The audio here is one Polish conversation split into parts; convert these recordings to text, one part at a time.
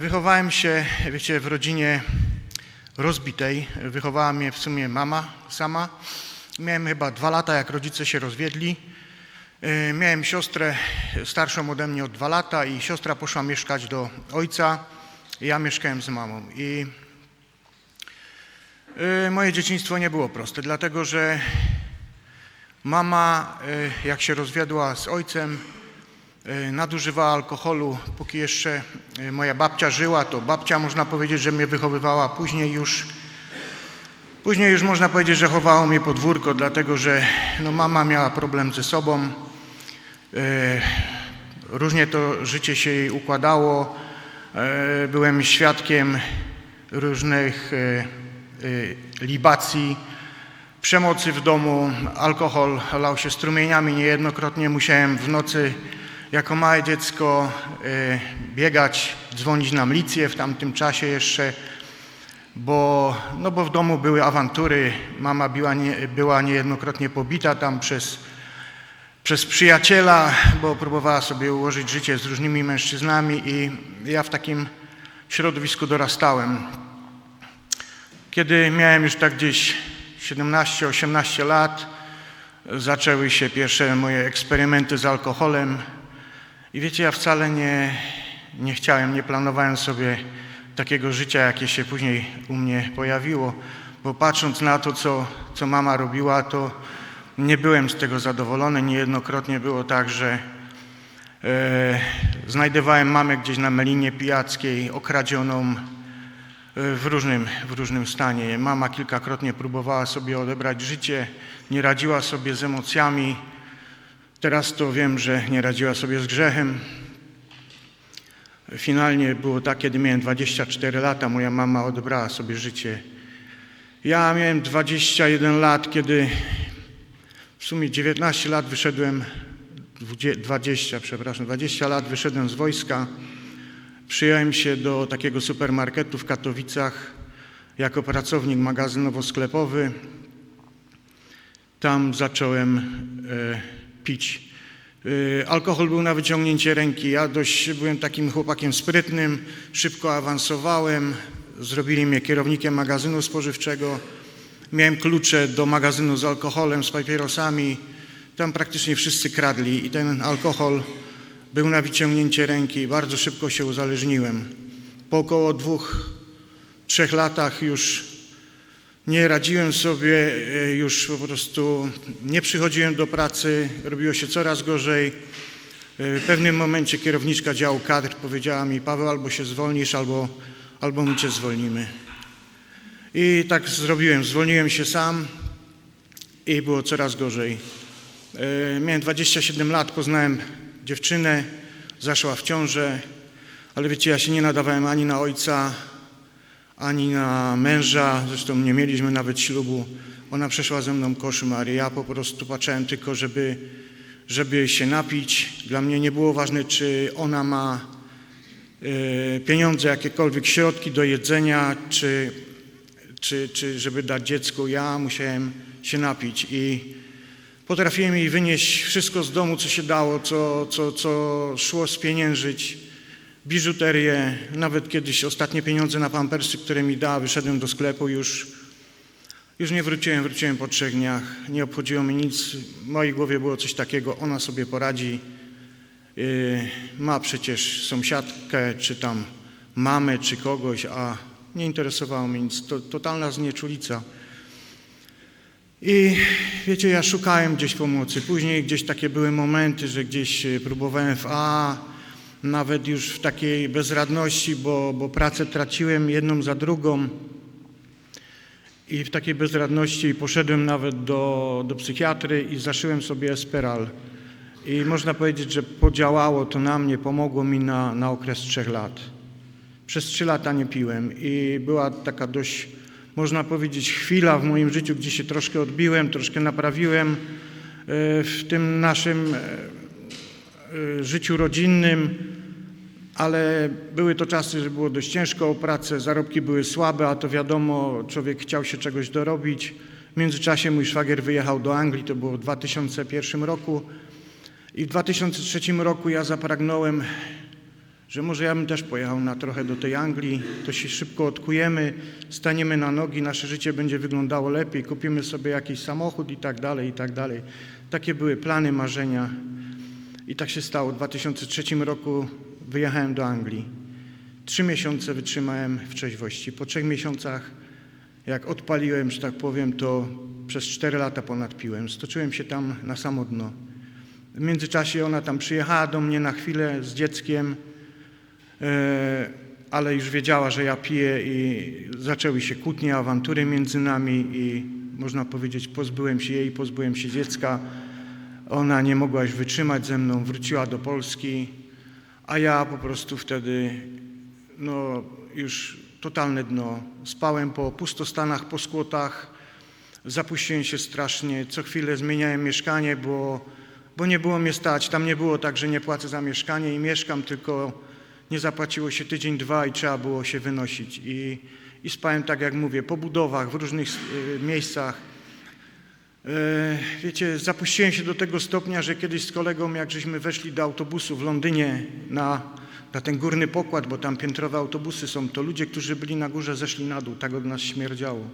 Wychowałem się, wiecie, w rodzinie rozbitej. Wychowała mnie w sumie mama sama. Miałem chyba dwa lata, jak rodzice się rozwiedli. Yy, Miałem siostrę starszą ode mnie o dwa lata i siostra poszła mieszkać do ojca. Ja mieszkałem z mamą. I yy, moje dzieciństwo nie było proste, dlatego że mama, yy, jak się rozwiodła z ojcem, y, nadużywała alkoholu, póki jeszcze y, moja babcia żyła, to babcia można powiedzieć, że mnie wychowywała, później już Później już można powiedzieć, że chowało mnie podwórko, dlatego że no, mama miała problem ze sobą. E, różnie to życie się jej układało. E, byłem świadkiem różnych e, e, libacji, przemocy w domu. Alkohol lał się strumieniami. Niejednokrotnie musiałem w nocy jako małe dziecko e, biegać, dzwonić na milicję w tamtym czasie jeszcze bo, no bo w domu były awantury, mama była, nie, była niejednokrotnie pobita tam przez, przez przyjaciela, bo próbowała sobie ułożyć życie z różnymi mężczyznami i ja w takim środowisku dorastałem. Kiedy miałem już tak gdzieś 17-18 lat, zaczęły się pierwsze moje eksperymenty z alkoholem i wiecie, ja wcale nie, nie chciałem, nie planowałem sobie takiego życia, jakie się później u mnie pojawiło, bo patrząc na to, co, co mama robiła, to nie byłem z tego zadowolony. Niejednokrotnie było tak, że e, znajdowałem mamę gdzieś na melinie pijackiej, okradzioną e, w różnym, w różnym stanie. Mama kilkakrotnie próbowała sobie odebrać życie, nie radziła sobie z emocjami. Teraz to wiem, że nie radziła sobie z grzechem. Finalnie było tak, kiedy miałem 24 lata, moja mama odebrała sobie życie. Ja miałem 21 lat, kiedy w sumie 19 lat wyszedłem, 20, przepraszam, 20 lat wyszedłem z wojska. Przyjąłem się do takiego supermarketu w Katowicach jako pracownik magazynowo-sklepowy. Tam zacząłem e, pić. Y, Alkohol był na wyciągnięcie ręki. Ja dość byłem takim chłopakiem sprytnym, szybko awansowałem. Zrobili mnie kierownikiem magazynu spożywczego. Miałem klucze do magazynu z alkoholem, z papierosami. Tam praktycznie wszyscy kradli i ten alkohol był na wyciągnięcie ręki. Bardzo szybko się uzależniłem. Po około dwóch, trzech latach już nie radziłem sobie, e, już po prostu nie przychodziłem do pracy, robiło się coraz gorzej. E, W pewnym momencie kierowniczka działu kadr powiedziała mi, Paweł, albo się zwolnisz, albo, albo my cię zwolnimy. I tak zrobiłem, zwolniłem się sam i było coraz gorzej. E, Miałem 27 lat, poznałem dziewczynę, zaszła w ciążę, ale wiecie, ja się nie nadawałem ani na ojca, ani na męża, zresztą nie mieliśmy nawet ślubu. Ona przeszła ze mną koszmar i ja po prostu patrzyłem tylko, żeby, żeby się napić. Dla mnie nie było ważne, czy ona ma e, pieniądze, jakiekolwiek środki do jedzenia, czy, czy, czy żeby dać dziecku. Ja musiałem się napić i potrafiłem jej wynieść wszystko z domu, co się dało, co, co, co szło spieniężyć biżuterię, nawet kiedyś ostatnie pieniądze na pampersy, które mi dała, wyszedłem do sklepu, już, już nie wróciłem, wróciłem po trzech dniach, nie obchodziło mi nic, w mojej głowie było coś takiego, ona sobie poradzi, yy, ma przecież sąsiadkę, czy tam mamę, czy kogoś, a nie interesowało mnie nic, to totalna znieczulica. I wiecie, ja szukałem gdzieś pomocy, później gdzieś takie były momenty, że gdzieś e, próbowałem w A, nawet już w takiej bezradności, bo, bo pracę traciłem jedną za drugą. I w takiej bezradności poszedłem nawet do, do psychiatry i zaszyłem sobie Esperal. I można powiedzieć, że podziałało to na mnie, pomogło mi na, na okres trzech lat. Przez trzy lata nie piłem i była taka dość, można powiedzieć, chwila w moim życiu, gdzie się troszkę odbiłem, troszkę naprawiłem e, w tym naszym e, y, życiu rodzinnym, ale były to czasy, że było dość ciężko o pracę, zarobki były słabe, a to wiadomo, człowiek chciał się czegoś dorobić. W międzyczasie mój szwagier wyjechał do Anglii, to było w 2001 roku i w 2003 roku ja zapragnąłem że może ja bym też pojechał na trochę do tej Anglii, to się szybko odkujemy, staniemy na nogi, nasze życie będzie wyglądało lepiej, kupimy sobie jakiś samochód i tak dalej, i tak dalej. Takie były plany, marzenia. I tak się stało. W 2003 roku wyjechałem do Anglii. Trzy miesiące wytrzymałem w trzeźwości. Po trzech miesiącach, jak odpaliłem, że tak powiem, to przez cztery lata ponad piłem. Stoczyłem się tam na samo dno. W międzyczasie ona tam przyjechała do mnie na chwilę z dzieckiem, e, ale już wiedziała, że ja piję i zaczęły się kłótnie, awantury między nami i można powiedzieć pozbyłem się jej, pozbyłem się dziecka. Ona nie mogła już wytrzymać ze mną, wróciła do Polski, a ja po prostu wtedy no, już totalne dno. Spałem po pustostanach, po skłotach, zapuściłem się strasznie, co chwilę zmieniałem mieszkanie, bo, bo nie było mnie stać. Tam nie było tak, że nie płacę za mieszkanie i mieszkam, tylko nie zapłaciło się tydzień, dwa i trzeba było się wynosić. I, i spałem, tak jak mówię, po budowach, w różnych y, miejscach. E, Wiecie, zapuściłem się do tego stopnia, że kiedyś z kolegą, jak żeśmy weszli do autobusu w Londynie na, na ten górny pokład, bo tam piętrowe autobusy są, to ludzie, którzy byli na górze, zeszli na dół, tak od nas śmierdziało.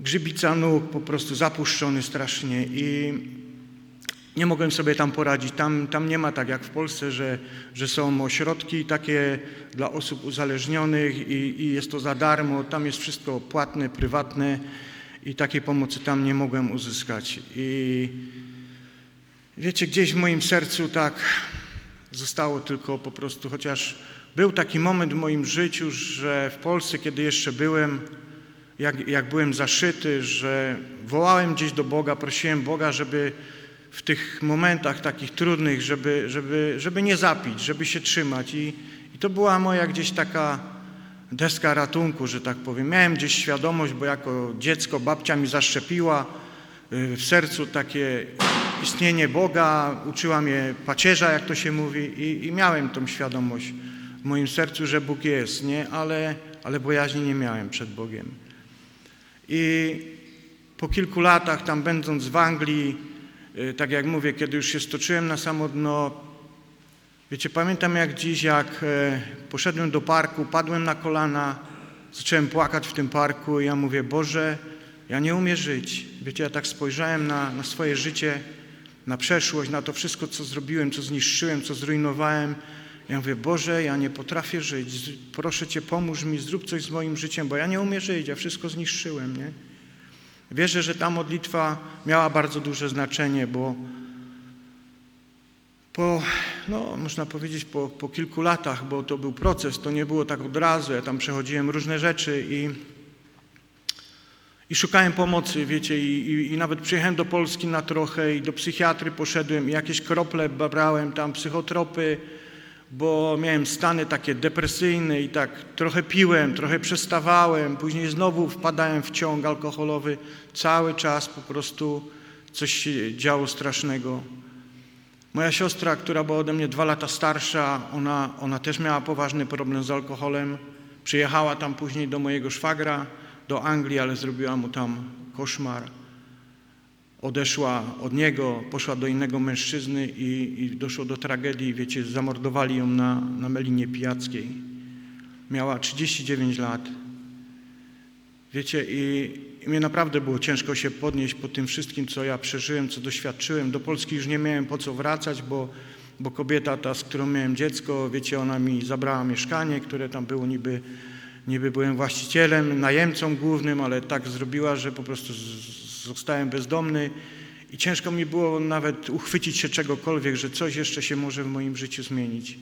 Grzybica nóg, po prostu zapuszczony strasznie i nie mogłem sobie tam poradzić. Tam, tam nie ma tak jak w Polsce, że, że są ośrodki takie dla osób uzależnionych i, i jest to za darmo. Tam jest wszystko płatne, prywatne i takiej pomocy tam nie mogłem uzyskać. I wiecie, gdzieś w moim sercu tak zostało tylko po prostu, chociaż był taki moment w moim życiu, że w Polsce, kiedy jeszcze byłem, jak, jak byłem zaszyty, że wołałem gdzieś do Boga, prosiłem Boga, żeby w tych momentach takich trudnych, żeby, żeby, żeby nie zapić, żeby się trzymać. I, I to była moja gdzieś taka deska ratunku, że tak powiem. Miałem gdzieś świadomość, bo jako dziecko babcia mi zaszczepiła y, w sercu takie istnienie Boga, uczyła mnie pacierza, jak to się mówi i, i miałem tą świadomość w moim sercu, że Bóg jest, nie? Ale, ale bojaźni nie miałem przed Bogiem. I po kilku latach tam będąc w Anglii, y, tak jak mówię, kiedy już się stoczyłem na samo dno, wiecie, pamiętam jak dziś, jak e, poszedłem do parku, padłem na kolana, zacząłem płakać w tym parku i ja mówię, Boże, ja nie umiem żyć. Wiecie, ja tak spojrzałem na, na swoje życie, na przeszłość, na to wszystko, co zrobiłem, co zniszczyłem, co zrujnowałem. Ja mówię, Boże, ja nie potrafię żyć. Proszę Cię, pomóż mi, zrób coś z moim życiem, bo ja nie umiem żyć, ja wszystko zniszczyłem, nie? Wierzę, że ta modlitwa miała bardzo duże znaczenie, bo po, no, można powiedzieć, po, po kilku latach, bo to był proces, to nie było tak od razu, ja tam przechodziłem różne rzeczy i, i szukałem pomocy, wiecie, i, i, i nawet przyjechałem do Polski na trochę i do psychiatry poszedłem i jakieś krople brałem, tam psychotropy, bo miałem stany takie depresyjne i tak trochę piłem, trochę przestawałem, później znowu wpadałem w ciąg alkoholowy. Cały czas po prostu coś się działo strasznego. Moja siostra, która była ode mnie dwa lata starsza, ona, ona też miała poważny problem z alkoholem. Przyjechała tam później do mojego szwagra, do Anglii, ale zrobiła mu tam koszmar. Odeszła od niego, poszła do innego mężczyzny i, i doszło do tragedii. Wiecie, zamordowali ją na, na Melinie Pijackiej. Miała 39 lat. Wiecie, i, i mnie naprawdę było ciężko się podnieść po tym wszystkim, co ja przeżyłem, co doświadczyłem. Do Polski już nie miałem po co wracać, bo, bo kobieta ta, z którą miałem dziecko, wiecie, ona mi zabrała mieszkanie, które tam było niby, niby byłem właścicielem, najemcą głównym, ale tak zrobiła, że po prostu zostałem bezdomny i ciężko mi było nawet uchwycić się czegokolwiek, że coś jeszcze się może w moim życiu zmienić.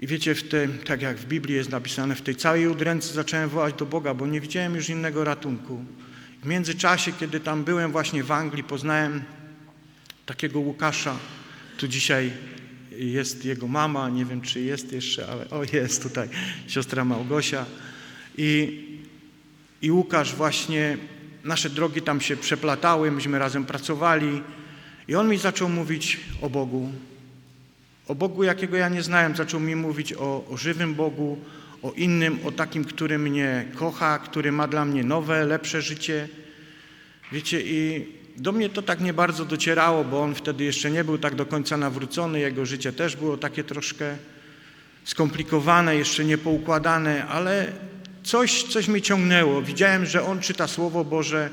I wiecie, w tak jak w Biblii jest napisane, w tej całej udręce zacząłem wołać do Boga, bo nie widziałem już innego ratunku. W międzyczasie, kiedy tam byłem właśnie w Anglii, poznałem takiego Łukasza. Tu dzisiaj jest jego mama, nie wiem czy jest jeszcze, ale o jest tutaj, siostra Małgosia. I, i Łukasz właśnie, nasze drogi tam się przeplatały, myśmy razem pracowali i on mi zaczął mówić o Bogu, o Bogu, jakiego ja nie znałem, zaczął mi mówić o, o żywym Bogu, o innym, o takim, który mnie kocha, który ma dla mnie nowe, lepsze życie. Wiecie, i do mnie to tak nie bardzo docierało, bo on wtedy jeszcze nie był tak do końca nawrócony, jego życie też było takie troszkę skomplikowane, jeszcze niepoukładane, ale coś, coś mnie ciągnęło. Widziałem, że on czyta Słowo Boże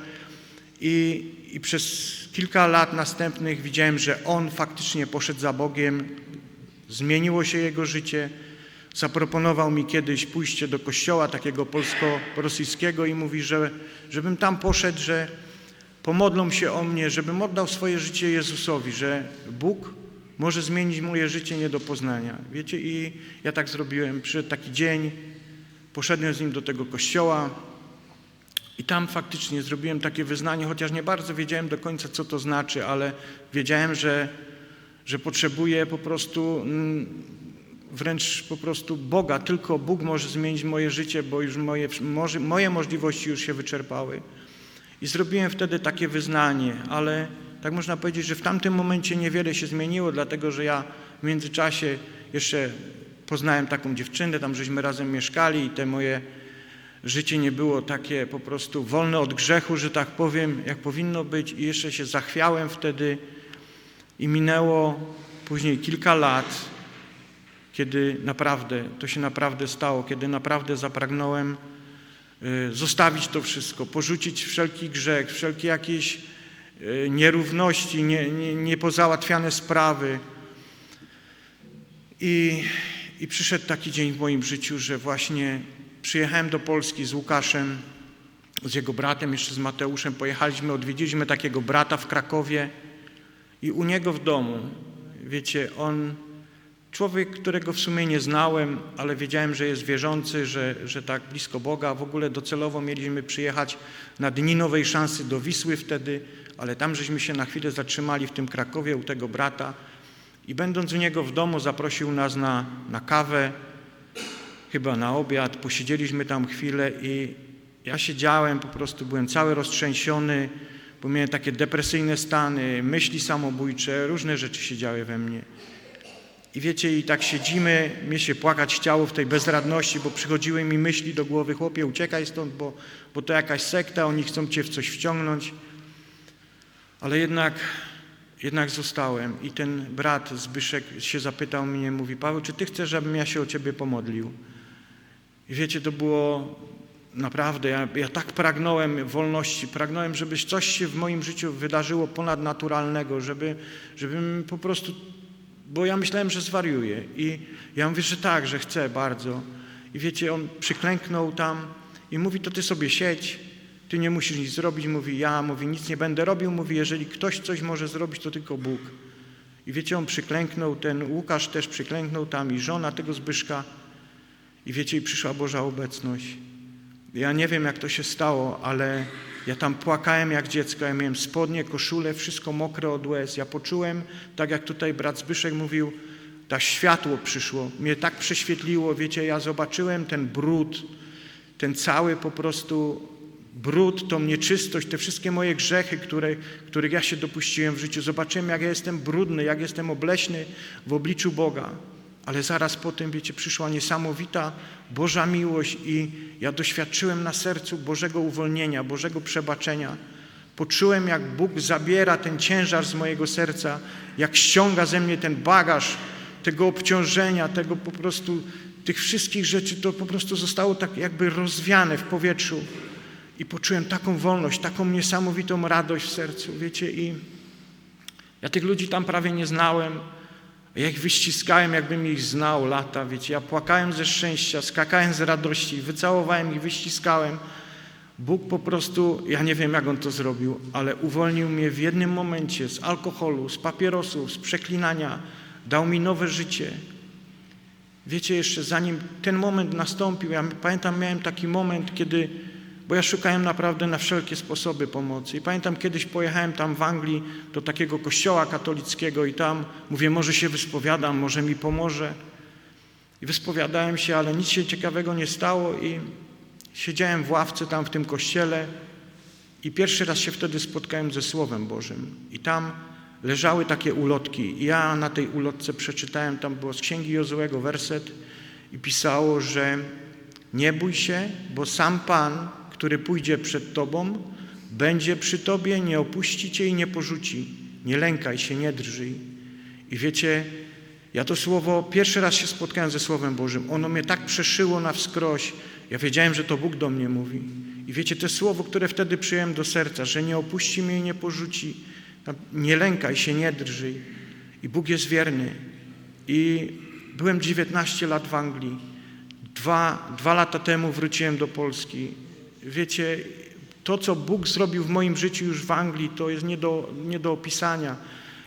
i, i przez kilka lat następnych widziałem, że on faktycznie poszedł za Bogiem, zmieniło się jego życie. Zaproponował mi kiedyś pójście do kościoła takiego polsko-rosyjskiego i mówi, że żebym tam poszedł, że pomodlą się o mnie, żebym oddał swoje życie Jezusowi, że Bóg może zmienić moje życie nie do poznania. Wiecie, i ja tak zrobiłem. Przyszedł taki dzień, poszedłem z nim do tego kościoła i tam faktycznie zrobiłem takie wyznanie, chociaż nie bardzo wiedziałem do końca, co to znaczy, ale wiedziałem, że, że potrzebuję po prostu mm, wręcz po prostu Boga. Tylko Bóg może zmienić moje życie, bo już moje, moje możliwości już się wyczerpały. I zrobiłem wtedy takie wyznanie, ale tak można powiedzieć, że w tamtym momencie niewiele się zmieniło, dlatego że ja w międzyczasie jeszcze poznałem taką dziewczynę, tam żeśmy razem mieszkali i te moje życie nie było takie po prostu wolne od grzechu, że tak powiem, jak powinno być i jeszcze się zachwiałem wtedy i minęło później kilka lat, kiedy naprawdę, to się naprawdę stało, kiedy naprawdę zapragnąłem y, zostawić to wszystko, porzucić wszelki grzech, wszelkie jakieś y, nierówności, nie, nie, niepozałatwiane sprawy. I, I przyszedł taki dzień w moim życiu, że właśnie przyjechałem do Polski z Łukaszem, z jego bratem, jeszcze z Mateuszem. Pojechaliśmy, odwiedziliśmy takiego brata w Krakowie i u niego w domu, wiecie, on Człowiek, którego w sumie nie znałem, ale wiedziałem, że jest wierzący, że, że tak blisko Boga. W ogóle docelowo mieliśmy przyjechać na Dni Nowej Szansy do Wisły wtedy, ale tam żeśmy się na chwilę zatrzymali w tym Krakowie u tego brata i będąc u niego w domu zaprosił nas na, na kawę, chyba na obiad. Posiedzieliśmy tam chwilę i ja siedziałem, po prostu byłem cały roztrzęsiony, bo miałem takie depresyjne stany, myśli samobójcze, różne rzeczy się działy we mnie. I wiecie, i tak siedzimy, mnie się płakać chciało w tej bezradności, bo przychodziły mi myśli do głowy, chłopie, uciekaj stąd, bo, bo to jakaś sekta, oni chcą cię w coś wciągnąć. Ale jednak, jednak zostałem i ten brat Zbyszek się zapytał mnie, mówi, Paweł, czy ty chcesz, żebym ja się o ciebie pomodlił? I wiecie, to było naprawdę, ja, ja tak pragnąłem wolności, pragnąłem, żeby coś się w moim życiu wydarzyło ponadnaturalnego, żeby, żebym po prostu bo ja myślałem, że zwariuję. I ja mówię, że tak, że chcę bardzo. I wiecie, on przyklęknął tam i mówi, to ty sobie siedź, ty nie musisz nic zrobić. Mówi, ja, mówi, nic nie będę robił. Mówi, jeżeli ktoś coś może zrobić, to tylko Bóg. I wiecie, on przyklęknął, ten Łukasz też przyklęknął tam i żona tego Zbyszka. I wiecie, i przyszła Boża obecność. Ja nie wiem, jak to się stało, ale ja tam płakałem jak dziecko, ja miałem spodnie, koszulę, wszystko mokre od łez. Ja poczułem, tak jak tutaj brat Zbyszek mówił, tak światło przyszło, mnie tak prześwietliło, wiecie, ja zobaczyłem ten brud, ten cały po prostu brud, tą nieczystość, te wszystkie moje grzechy, które, których ja się dopuściłem w życiu. Zobaczyłem, jak ja jestem brudny, jak jestem obleśny w obliczu Boga. Ale zaraz po tym, wiecie, przyszła niesamowita Boża miłość i ja doświadczyłem na sercu Bożego uwolnienia, Bożego przebaczenia. Poczułem, jak Bóg zabiera ten ciężar z mojego serca, jak ściąga ze mnie ten bagaż tego obciążenia, tego po prostu, tych wszystkich rzeczy, to po prostu zostało tak jakby rozwiane w powietrzu. I poczułem taką wolność, taką niesamowitą radość w sercu, wiecie, i ja tych ludzi tam prawie nie znałem, ja ich wyściskałem, jakbym ich znał lata, wiecie. Ja płakałem ze szczęścia, skakałem z radości, wycałowałem ich, wyściskałem. Bóg po prostu, ja nie wiem jak On to zrobił, ale uwolnił mnie w jednym momencie z alkoholu, z papierosów, z przeklinania. Dał mi nowe życie. Wiecie, jeszcze zanim ten moment nastąpił, ja pamiętam, miałem taki moment, kiedy bo ja szukałem naprawdę na wszelkie sposoby pomocy. I pamiętam, kiedyś pojechałem tam w Anglii do takiego kościoła katolickiego i tam mówię, może się wyspowiadam, może mi pomoże. I wyspowiadałem się, ale nic się ciekawego nie stało i siedziałem w ławce tam w tym kościele i pierwszy raz się wtedy spotkałem ze Słowem Bożym. I tam leżały takie ulotki. I ja na tej ulotce przeczytałem, tam było z Księgi Jozułego werset i pisało, że nie bój się, bo sam Pan który pójdzie przed Tobą, będzie przy Tobie, nie opuści Cię i nie porzuci. Nie lękaj się, nie drżyj. I wiecie, Ja to słowo, pierwszy raz się spotkałem ze Słowem Bożym. Ono mnie tak przeszyło na wskroś. Ja wiedziałem, że to Bóg do mnie mówi. I wiecie, to słowo, które wtedy przyjąłem do serca, że nie opuści mnie i nie porzuci. Nie lękaj się, nie drżyj. I Bóg jest wierny. I byłem 19 lat w Anglii. Dwa, dwa lata temu wróciłem do Polski. Wiecie, to, co Bóg zrobił w moim życiu już w Anglii, to jest nie do, nie do opisania.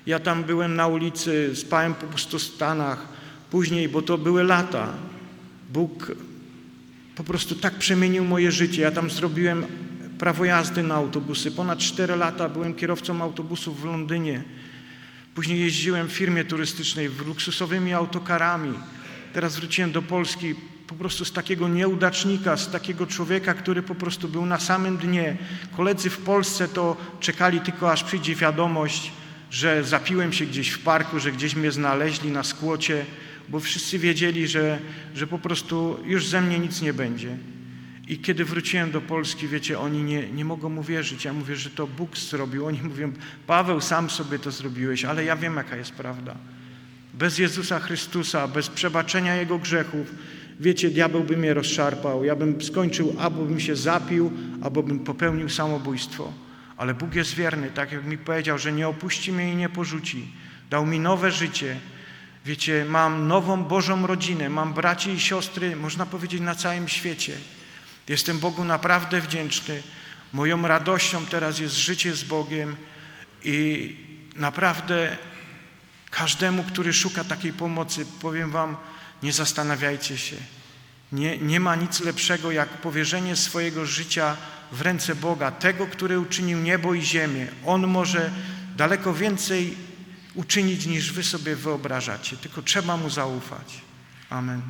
Ja tam byłem na ulicy, spałem po pustostanach. Później, bo to były lata, Bóg po prostu tak przemienił moje życie. Ja tam zrobiłem prawo jazdy na autobusy. Ponad 4 lata byłem kierowcą autobusów w Londynie. Później jeździłem w firmie turystycznej w luksusowymi autokarami. Teraz wróciłem do Polski po prostu z takiego nieudacznika, z takiego człowieka, który po prostu był na samym dnie. Koledzy w Polsce to czekali tylko aż przyjdzie wiadomość, że zapiłem się gdzieś w parku, że gdzieś mnie znaleźli na skłocie, bo wszyscy wiedzieli, że, że po prostu już ze mnie nic nie będzie. I kiedy wróciłem do Polski, wiecie, oni nie, nie mogą mu wierzyć. Ja mówię, że to Bóg zrobił. Oni mówią, Paweł, sam sobie to zrobiłeś, ale ja wiem, jaka jest prawda. Bez Jezusa Chrystusa, bez przebaczenia Jego grzechów, wiecie, diabeł by mnie rozszarpał. Ja bym skończył, albo bym się zapił, albo bym popełnił samobójstwo. Ale Bóg jest wierny, tak jak mi powiedział, że nie opuści mnie i nie porzuci. Dał mi nowe życie. Wiecie, mam nową Bożą rodzinę, mam braci i siostry, można powiedzieć, na całym świecie. Jestem Bogu naprawdę wdzięczny. Moją radością teraz jest życie z Bogiem i naprawdę każdemu, który szuka takiej pomocy, powiem Wam, nie zastanawiajcie się. Nie, nie ma nic lepszego jak powierzenie swojego życia w ręce Boga, tego, który uczynił niebo i ziemię. On może daleko więcej uczynić niż Wy sobie wyobrażacie, tylko trzeba Mu zaufać. Amen.